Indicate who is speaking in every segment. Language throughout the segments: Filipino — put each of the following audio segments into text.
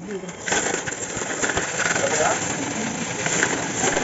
Speaker 1: Digo.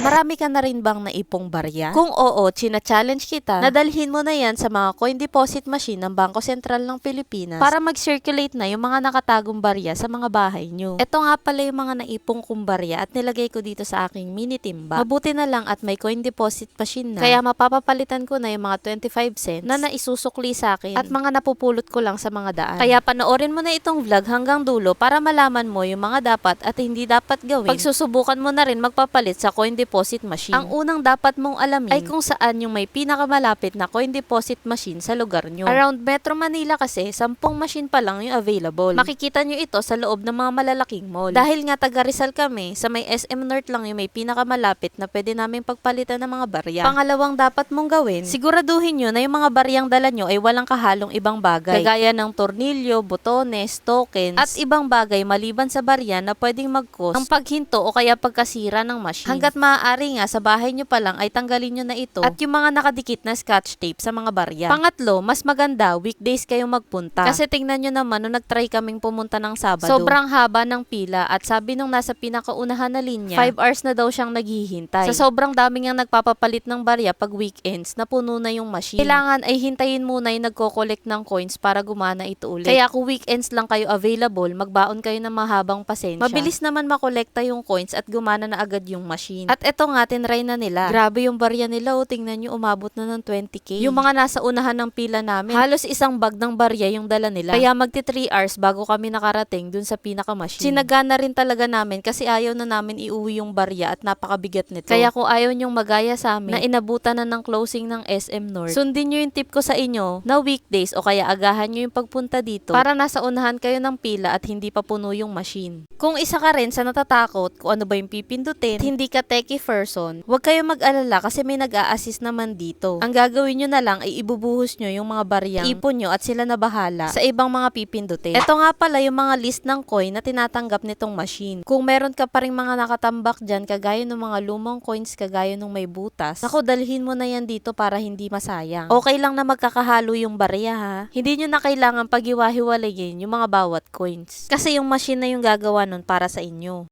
Speaker 1: Marami ka na rin bang naipong barya? Kung oo, china-challenge kita na dalhin mo na yan sa mga coin deposit machine ng Bangko Sentral ng Pilipinas para mag-circulate na yung mga nakatagong barya sa mga bahay nyo. Ito nga pala yung mga naipong kong barya at nilagay ko dito sa aking mini timba. Mabuti na lang at may coin deposit machine na. Kaya mapapapalitan ko na yung mga 25 cents na naisusukli sa akin at mga napupulot ko lang sa mga daan. Kaya panoorin mo na itong vlog hanggang dulo para malaman mo yung mga dapat at hindi dapat gawin. Pagsusubukan mo na rin magpapalit sa coin deposit machine. Ang unang dapat mong alamin ay kung saan yung may pinakamalapit na coin deposit machine sa lugar nyo. Around Metro Manila kasi, 10 machine pa lang yung available. Makikita nyo ito sa loob ng mga malalaking mall. Dahil nga taga Rizal kami, sa may SM North lang yung may pinakamalapit na pwede namin pagpalitan ng mga barya. Pangalawang dapat mong gawin, siguraduhin nyo na yung mga baryang dala nyo ay walang kahalong ibang bagay. Kagaya ng tornilyo, botones, tokens, at ibang bagay maliban sa barya na pwedeng mag-cause ng paghinto o kaya pagkasira ng machine. Hanggat maaari nga sa bahay nyo pa lang ay tanggalin nyo na ito at yung mga nakadikit na scotch tape sa mga barya. Pangatlo, mas maganda weekdays kayong magpunta. Kasi tingnan nyo naman nung nag-try kaming pumunta ng Sabado. Sobrang haba ng pila at sabi nung nasa pinakaunahan na linya, 5 hours na daw siyang naghihintay. Sa sobrang dami niyang nagpapapalit ng barya pag weekends, napuno na yung machine. Kailangan ay hintayin muna yung nagko-collect ng coins para gumana ito ulit. Kaya kung weekends lang kayo available, magbaon kayo ng mahabang pasensya. Mabilis naman makolekta yung coins at gumana na agad yung machine. At eto nga, tinry na nila. Grabe yung barya nila, oh. tingnan nyo, umabot na ng 20k. Yung mga nasa unahan ng pila namin, halos isang bag ng barya yung dala nila. Kaya magti 3 hours bago kami nakarating dun sa pinaka-machine. Sinagana rin talaga namin kasi ayaw na namin iuwi yung barya at napakabigat nito. Kaya kung ayaw nyong magaya sa amin na inabutan na ng closing ng SM North, sundin nyo yung tip ko sa inyo na weekdays o kaya agahan nyo yung pagpunta dito para nasa unahan kayo ng pila at hindi pa puno yung machine. Kung isa ka rin sa natatakot kung ano ba yung pipindutin hindi ka techie person, huwag kayo mag-alala kasi may nag-a-assist naman dito. Ang gagawin nyo na lang ay ibubuhos nyo yung mga bariyang ipon nyo at sila na bahala sa ibang mga pipindutin. Ito nga pala yung mga list ng coin na tinatanggap nitong machine. Kung meron ka pa rin mga nakatambak dyan kagaya ng mga lumang coins kagaya ng may butas, ako dalhin mo na yan dito para hindi masayang. Okay lang na magkakahalo yung barya ha. Hindi nyo na kailangan pag-iwahiwalayin yung mga bawat coins. Kasi yung machine na yung gagawa nun para sa inyo.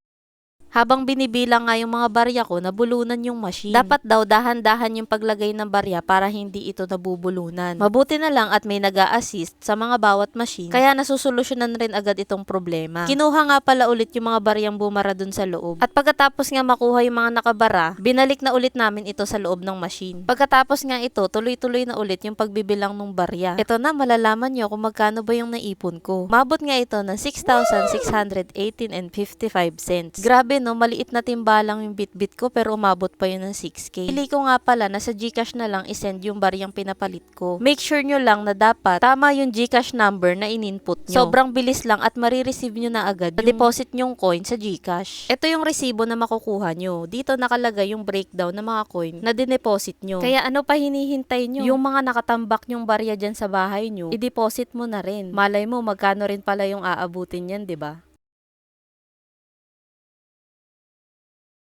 Speaker 1: Habang binibilang nga yung mga barya ko, nabulunan yung machine. Dapat daw dahan-dahan yung paglagay ng barya para hindi ito nabubulunan. Mabuti na lang at may nag assist sa mga bawat machine, kaya nasusolusyonan rin agad itong problema. Kinuha nga pala ulit yung mga baryang bumara dun sa loob. At pagkatapos nga makuha yung mga nakabara, binalik na ulit namin ito sa loob ng machine. Pagkatapos nga ito, tuloy-tuloy na ulit yung pagbibilang ng barya. Ito na, malalaman nyo kung magkano ba yung naipon ko. Mabot nga ito ng 6,618 and 55 cents. Grabe no, maliit na timbalang yung bitbit ko pero umabot pa yun ng 6K. Pili ko nga pala na sa Gcash na lang isend yung baryang pinapalit ko. Make sure nyo lang na dapat tama yung Gcash number na in-input nyo. Sobrang bilis lang at marireceive nyo na agad yung deposit nyong coin sa Gcash. Ito yung resibo na makukuha nyo. Dito nakalagay yung breakdown ng mga coin na dineposit nyo. Kaya ano pa hinihintay nyo? Yung mga nakatambak nyong barya dyan sa bahay nyo, i-deposit mo na rin. Malay mo magkano rin pala yung aabutin yan, 'di ba?